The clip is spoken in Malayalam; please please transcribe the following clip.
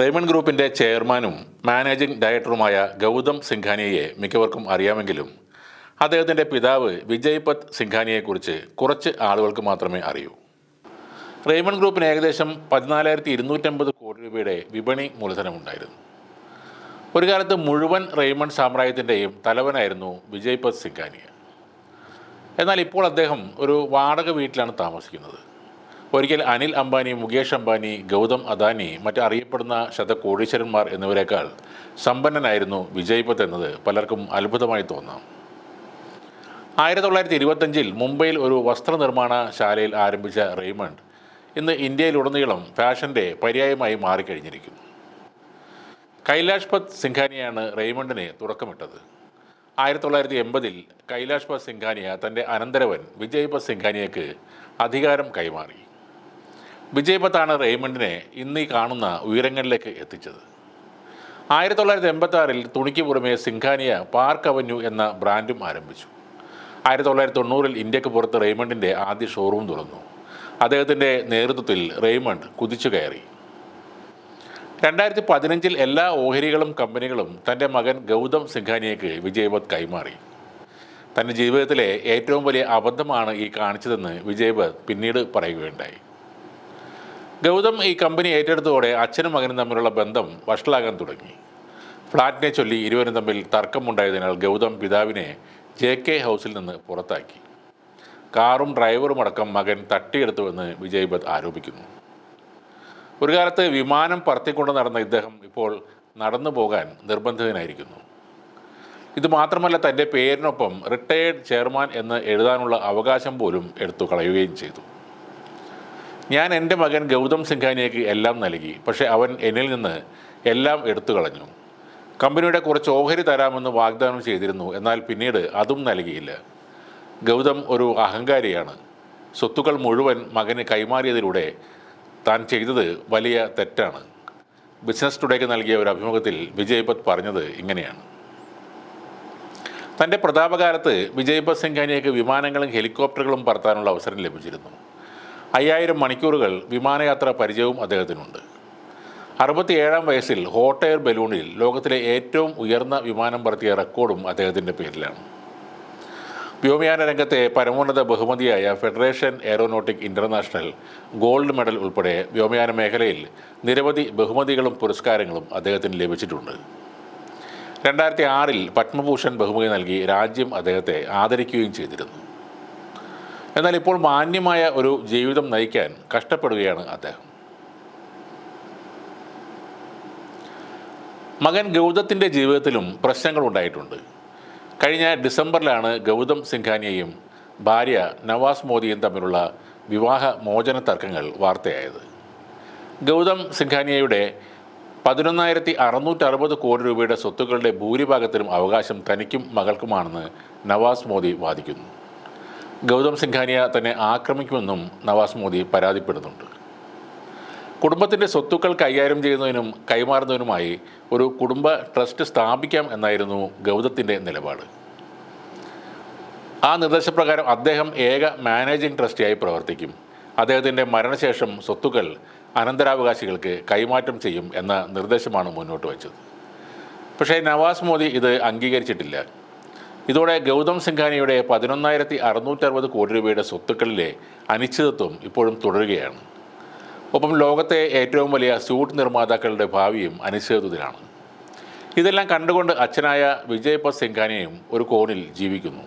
റേമൺ ഗ്രൂപ്പിന്റെ ചെയർമാനും മാനേജിംഗ് ഡയറക്ടറുമായ ഗൗതം സിംഘാനിയയെ മിക്കവർക്കും അറിയാമെങ്കിലും അദ്ദേഹത്തിന്റെ പിതാവ് വിജയ് പത് സിംഘാനിയെക്കുറിച്ച് കുറച്ച് ആളുകൾക്ക് മാത്രമേ അറിയൂ. റേമൺ ഗ്രൂപ്പിന് ഏകദേശം പതിനാലായിരത്തി ഇരുന്നൂറ്റമ്പത് കോടി രൂപയുടെ വിപണി മൂലധനമുണ്ടായിരുന്നു. ഒരു കാലത്ത് മുഴുവൻ റേമൺ സാമ്രാജ്യത്തിന്റെയും തലവനായിരുന്നു വിജയ് പത് സിംഘാനിയ. എന്നാൽ ഇപ്പോൾ അദ്ദേഹം ഒരു വാടക വീട്ടിലാണ് താമസിക്കുന്നത്. ഒരിക്കൽ അനിൽ അംബാനി മുകേഷ് അംബാനി ഗൗതം അദാനി മറ്റ് അറിയപ്പെടുന്ന ശതകോടീശ്വരന്മാർ എന്നിവരെക്കാൾ സമ്പന്നനായിരുന്നു വിജയ്പത്ത് എന്നത്. പലർക്കും അത്ഭുതമായി തോന്നാം. ആയിരത്തി തൊള്ളായിരത്തി ഇരുപത്തഞ്ചിൽ മുംബൈയിൽ ഒരു വസ്ത്രനിർമ്മാണ ശാലയിൽ ആരംഭിച്ച റെയ്മണ്ട് ഇന്ന് ഇന്ത്യയിലുടനീളം ഫാഷന്റെ പര്യായമായി മാറിക്കഴിഞ്ഞിരിക്കുന്നു. കൈലാഷ് പത് സിംഘാനിയാണ് റെയ്മണ്ടിന് തുടക്കമിട്ടത്. ആയിരത്തി തൊള്ളായിരത്തി എൺപതിൽ കൈലാഷ് പത് സിംഘാനിയ തന്റെ അനന്തരവൻ വിജയ് പത്ത് സിംഘാനിയക്ക് അധികാരം കൈമാറി. വിജയ് പത്താണ് റെയ്മണ്ടിനെ ഇന്ന് ഈ കാണുന്ന ഉയരങ്ങളിലേക്ക് എത്തിച്ചത്. ആയിരത്തി തൊള്ളായിരത്തി എൺപത്തി തുണിക്ക് പുറമെ സിംഘാനിയ പാർക്ക് അവന്യൂ എന്ന ബ്രാൻഡും ആരംഭിച്ചു. ആയിരത്തി തൊള്ളായിരത്തി തൊണ്ണൂറിൽ ഇന്ത്യയ്ക്ക് പുറത്ത് റെയ്മണ്ടിന്റെ ആദ്യ ഷോറൂം തുറന്നു. അദ്ദേഹത്തിന്റെ നേതൃത്വത്തിൽ റെയ്മണ്ട് കുതിച്ചു കയറി. രണ്ടായിരത്തി പതിനഞ്ചിൽ എല്ലാ ഓഹരികളും കമ്പനികളും തന്റെ മകൻ ഗൗതം സിംഘാനിയക്ക് വിജയപത് കൈമാറി. തന്റെ ജീവിതത്തിലെ ഏറ്റവും വലിയ അബദ്ധമാണ് ഈ കാണിച്ചതെന്ന് വിജയപത് പിന്നീട് പറയുകയുണ്ടായി. ഗൗതം ഈ കമ്പനി ഏറ്റെടുത്തതോടെ അച്ഛനും മകനും തമ്മിലുള്ള ബന്ധം വഷളാകാൻ തുടങ്ങി. ഫ്ലാറ്റിനെ ചൊല്ലി ഇരുവരും തമ്മിൽ തർക്കമുണ്ടായതിനാൽ ഗൗതം പിതാവിനെ ജെ കെ ഹൗസിൽ നിന്ന് പുറത്താക്കി. കാറും ഡ്രൈവറും അടക്കം മകൻ തട്ടിയെടുത്തുവെന്ന് വിജയ്പത് ആരോപിക്കുന്നു. ഒരു കാലത്ത് വിമാനം പറത്തിക്കൊണ്ട് നടന്ന ഇദ്ദേഹം ഇപ്പോൾ നടന്നു പോകാൻ നിർബന്ധിതനായിരിക്കുന്നു. ഇത് മാത്രമല്ല തന്റെ പേരിനൊപ്പം റിട്ടയേർഡ് ചെയർമാൻ എന്ന് എഴുതാനുള്ള അവകാശം പോലും എടുത്തു കളയുകയും ചെയ്തു. ഞാൻ എന്റെ മകൻ ഗൗതം സിംഗാനിയക്ക് എല്ലാം നൽകി. പക്ഷേ അവൻ എന്നിൽ നിന്ന് എല്ലാം എടുത്തു കളഞ്ഞു. കമ്പനിയുടെ കുറച്ച് ഓഹരി തരാമെന്ന് വാഗ്ദാനം ചെയ്തിരുന്നു. എന്നാൽ പിന്നീട് അതും നൽകിയില്ല. ഗൗതം ഒരു അഹങ്കാരിയാണ്. സ്വത്തുക്കൾ മുഴുവൻ മകന് കൈമാറിയതിലൂടെ താൻ ചെയ്തത് വലിയ തെറ്റാണ്. ബിസിനസ് ടുഡേക്ക് നൽകിയ ഒരു അഭിമുഖത്തിൽ വിജയ്പത് പറഞ്ഞത് ഇങ്ങനെയാണ്. തന്റെ പ്രതാപകാലത്ത് വിജയ്പത് സിംഗാനിയക്ക് വിമാനങ്ങളും ഹെലികോപ്റ്ററുകളും പറത്താനുള്ള അവസരം ലഭിച്ചിരുന്നു. അയ്യായിരം മണിക്കൂറുകൾ വിമാനയാത്ര പരിചയവും അദ്ദേഹത്തിനുണ്ട്. അറുപത്തിയേഴാം വയസ്സിൽ ഹോട്ട് എയർ ബലൂണിൽ ലോകത്തിലെ ഏറ്റവും ഉയർന്ന വിമാനം പറത്തിയ റെക്കോർഡും അദ്ദേഹത്തിന്റെ പേരിലാണ്. വ്യോമയാന രംഗത്തെ പരമോന്നത ബഹുമതിയായ federation aeronautic international gold medal ഉൾപ്പെടെ വ്യോമയാന മേഖലയിൽ നിരവധി ബഹുമതികളും പുരസ്കാരങ്ങളും അദ്ദേഹത്തിന് ലഭിച്ചിട്ടുണ്ട്. രണ്ടായിരത്തി ആറിൽ പത്മഭൂഷൺ ബഹുമതി നൽകി രാജ്യം അദ്ദേഹത്തെ ആദരിക്കുകയും ചെയ്തിരുന്നു. എന്നാൽ ഇപ്പോൾ മാന്യമായ ഒരു ജീവിതം നയിക്കാൻ കഷ്ടപ്പെടുകയാണ് അദ്ദേഹം. മകൻ ഗൗതത്തിന്റെ ജീവിതത്തിലും പ്രശ്നങ്ങൾ ഉണ്ടായിട്ടുണ്ട്. കഴിഞ്ഞ ഡിസംബറിലാണ് ഗൗതം സിംഘാനിയയും ഭാര്യ നവാസ് മോദിയും തമ്മിലുള്ള വിവാഹ മോചന തർക്കങ്ങൾ വാർത്തയായത്. ഗൗതം സിംഘാനിയയുടെ പതിനൊന്നായിരത്തി അറുന്നൂറ്റി അറുപത് കോടി രൂപയുടെ സ്വത്തുക്കളുടെ ഭൂരിഭാഗത്തിനും അവകാശം തനിക്കും മകൾക്കുമാണെന്ന് നവാസ് മോദി വാദിക്കുന്നു. ഗൗതം സിംഘാനിയ തന്നെ ആക്രമിക്കുമെന്നും നവാസ് മോദി പരാതിപ്പെടുന്നുണ്ട്. കുടുംബത്തിന്റെ സ്വത്തുക്കൾ കൈകാര്യം ചെയ്യുന്നതിനും കൈമാറുന്നതിനുമായി ഒരു കുടുംബ ട്രസ്റ്റ് സ്ഥാപിക്കാം എന്നായിരുന്നു ഗൗതത്തിന്റെ നിലപാട്. ആ നിർദ്ദേശപ്രകാരം അദ്ദേഹം ഏക മാനേജിംഗ് ട്രസ്റ്റിയായി പ്രവർത്തിക്കും. അദ്ദേഹത്തിന്റെ മരണശേഷം സ്വത്തുക്കൾ അനന്തരാവകാശികൾക്ക് കൈമാറ്റം ചെയ്യും എന്ന നിർദ്ദേശമാണ് മുന്നോട്ട് വച്ചത്. പക്ഷേ നവാസ് മോദി ഇത് അംഗീകരിച്ചിട്ടില്ല. ഇതോടെ ഗൗതം സിംഗാനിയുടെ പതിനൊന്നായിരത്തി അറുന്നൂറ്ററുപത് കോടി രൂപയുടെ സ്വത്തുക്കളിലെ അനിശ്ചിതത്വം ഇപ്പോഴും തുടരുകയാണ്. ഒപ്പം ലോകത്തെ ഏറ്റവും വലിയ സ്യൂട്ട് നിർമ്മാതാക്കളുടെ ഭാവിയും അനിശ്ചിതത്വത്തിലാണ്. ഇതെല്ലാം കണ്ടുകൊണ്ട് അച്ഛനായ വിജയപ്പ സിംഗാനിയും ഒരു കോണിൽ ജീവിക്കുന്നു.